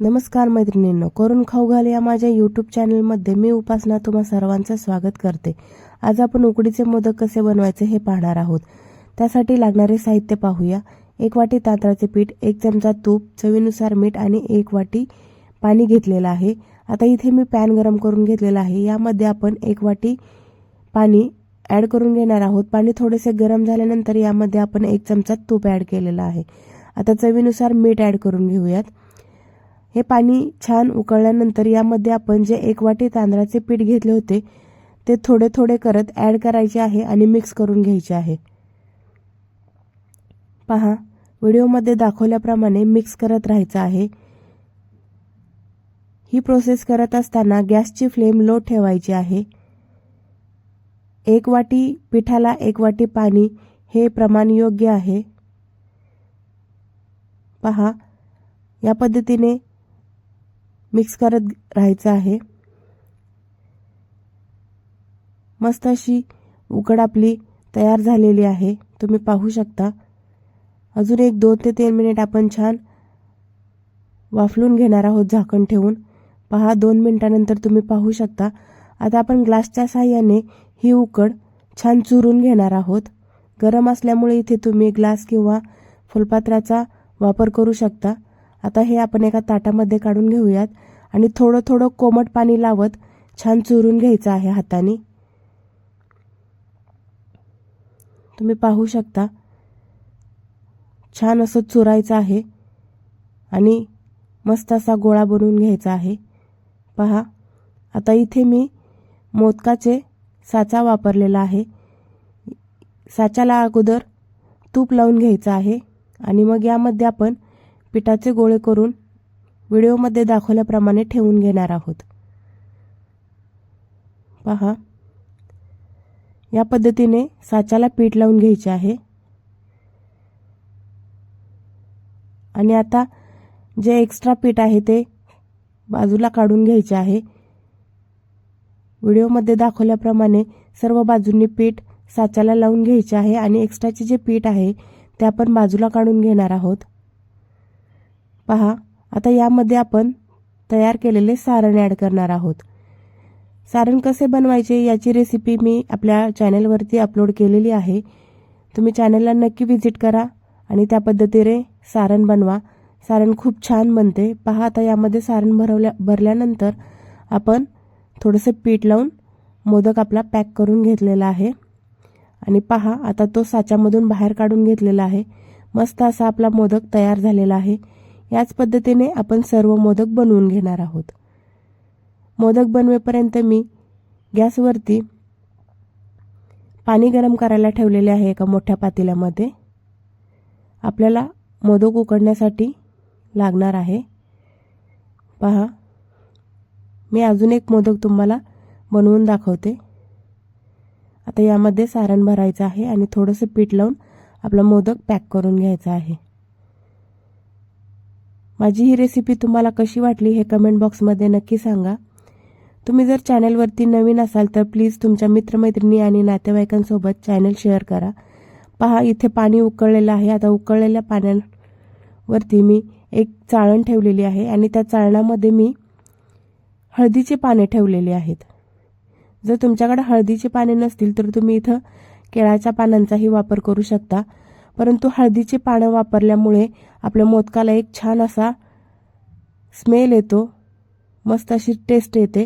नमस्कार मैत्रिणींनो करून खाऊ घाल या माझ्या यूट्यूब चॅनलमध्ये मी उपासना तुम्हा सर्वांचं स्वागत करते. आज आपण उकडीचे मोदक कसे बनवायचे हे पाहणार आहोत. त्यासाठी लागणारे साहित्य पाहूया. एक वाटी तांदळाचे पीठ एक चमचा तूप चवीनुसार मीठ आणि एक वाटी पाणी घेतलेलं आहे. आता इथे मी पॅन गरम करून घेतलेला आहे. यामध्ये आपण एक वाटी पाणी ॲड करून घेणार आहोत. पाणी थोडेसे गरम झाल्यानंतर यामध्ये आपण एक चमचा तूप ॲड केलेलं आहे. आता चवीनुसार मीठ ॲड करून घेऊयात. हे पाणी छान उकळल्यानंतर यामध्ये आपण जे एक वाटी तांदळाचे पीठ घेतले होते ते थोडे थोडे करत ॲड करायचे आहे आणि मिक्स करून घ्यायचे आहे. पहा व्हिडिओमध्ये दाखवल्याप्रमाणे मिक्स करत राहायचं आहे. ही प्रोसेस करत असताना गॅसची फ्लेम लो ठेवायची आहे. एक वाटी पिठाला एक वाटी पाणी हे प्रमाण योग्य आहे. पहा या पद्धतीने मिक्स करत राहायचं आहे. मस्त अशी उकड आपली तयार झालेली आहे. तुम्ही पाहू शकता. अजून एक दोन ते तीन मिनिट आपण छान वाफलून घेणार आहोत झाकण ठेवून. पहा दोन मिनिटानंतर तुम्ही पाहू शकता. आता आपण ग्लासच्या साहाय्याने ही उकड छान चुरून घेणार आहोत. गरम असल्यामुळे इथे तुम्ही ग्लास किंवा फुलपात्राचा वापर करू शकता. आता हे आपण एका ताटामध्ये काढून घेऊयात आणि थोडं थोडं कोमट पाणी लावत छान चुरून घ्यायचं आहे हाताने. तुम्ही पाहू शकता. छान असं चुरायचं आहे आणि मस्त असा गोळा बनवून घ्यायचा आहे. पहा आता इथे मी मोदकाचे साचा वापरलेला आहे. साच्याला अगोदर तूप लावून घ्यायचं आहे आणि मग यामध्ये आपण पिठाचे गोळे करून व्हिडिओमध्ये दाखवल्याप्रमाणे ठेवून घेणार आहोत. पहा. या पद्धतीने साच्याला पीठ लावून घ्यायचे आहे. आणि आता जे एक्स्ट्रा पीठ आहे ते बाजूला काढून घ्यायचे आहे. व्हिडिओमध्ये दाखवल्याप्रमाणे सर्व बाजूंनी पीठ साच्याला लावून घ्यायचे आहे आणि एक्स्ट्राचे जे पीठ आहे ते आपण बाजूला काढून घेणार आहोत. पहा आता यामध्ये आपण तयार केलेले सारण ॲड करणार आहोत. सारण कसे बनवायचे याची रेसिपी मी आपल्या चॅनलवरती अपलोड केलेली आहे. तुम्ही चॅनलला नक्की व्हिजिट करा आणि त्या पद्धतीने सारण बनवा. सारण खूप छान बनते. पहा आता यामध्ये सारण भरवल्या भरल्यानंतर आपण थोडंसं पीठ लावून मोदक आपला पॅक करून घेतलेला आहे. आणि पहा आता तो साच्यामधून बाहेर काढून घेतलेला आहे. मस्त असा आपला मोदक तयार झालेला आहे. याच पद्धतीने आपण सर्व मोदक बनवून घेणार आहोत. मोदक बनवेपर्यंत मी गॅसवरती पाणी गरम करायला ठेवलेले आहे एका मोठ्या पातेल्यामध्ये. आपल्याला मोदक उकडण्यासाठी लागणार आहे. पहा मी अजून एक मोदक तुम्हाला बनवून दाखवते. आता यामध्ये सारण भरायचं आहे आणि थोडंसं पीठ लावून आपला मोदक पॅक करून घ्यायचा आहे. माझी ही रेसिपी तुम्हाला कशी वाटली हे कमेंट बॉक्समध्ये नक्की सांगा. तुम्ही जर चॅनलवरती नवीन असाल तर प्लीज तुमच्या मित्रमैत्रिणी आणि नातेवाईकांसोबत चॅनल शेअर करा. पहा इथे पाणी उकळलेलं आहे. आता उकळलेल्या पाण्यावरती मी एक चाळण ठेवलेली आहे आणि त्या चाळणामध्ये मी हळदीचे पाने ठेवलेले आहेत. जर तुमच्याकडे हळदीचे पाने नसतील तर तुम्ही इथं केळाच्या पानांचाही वापर करू शकता. परंतु हळदीचे पानं वापरल्यामुळे आपल्या मोदकाला एक छान असा स्मेल येतो. मस्त अशी टेस्ट येते.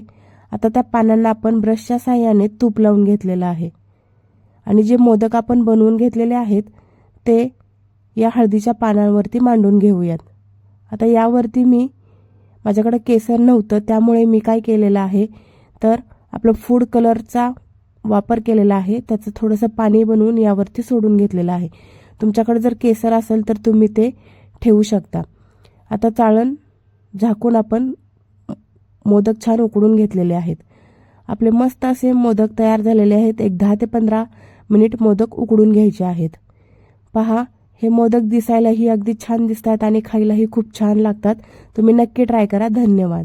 आता त्या पानांना आपण ब्रशच्या साह्याने तूप लावून घेतलेलं आहे. आणि जे मोदक आपण बनवून घेतलेले आहेत ते या हळदीच्या पानांवरती मांडून घेऊयात. आता यावरती मी माझ्याकडे केसर नव्हतं त्यामुळे मी काय केलेलं आहे तर आपलं फूड कलरचा वापर केलेला आहे त्याचं थोडंसं पाणी बनवून यावरती सोडून घेतलेलं आहे. तुमच्याकडे जर केसर असेल तर तुम्ही ते ठेवू शकता. आता चाळण झाकून आपण मोदक छान उकडून घेतलेले आहेत. आपले मस्त असे मोदक तयार झालेले आहेत. एक दहा ते पंधरा मिनिट मोदक उकडून घ्यायचे आहेत. पहा हे मोदक दिसायलाही अगदी छान दिसतात आणि खायलाही खूप छान लागतात. तुम्ही नक्की ट्राय करा. धन्यवाद.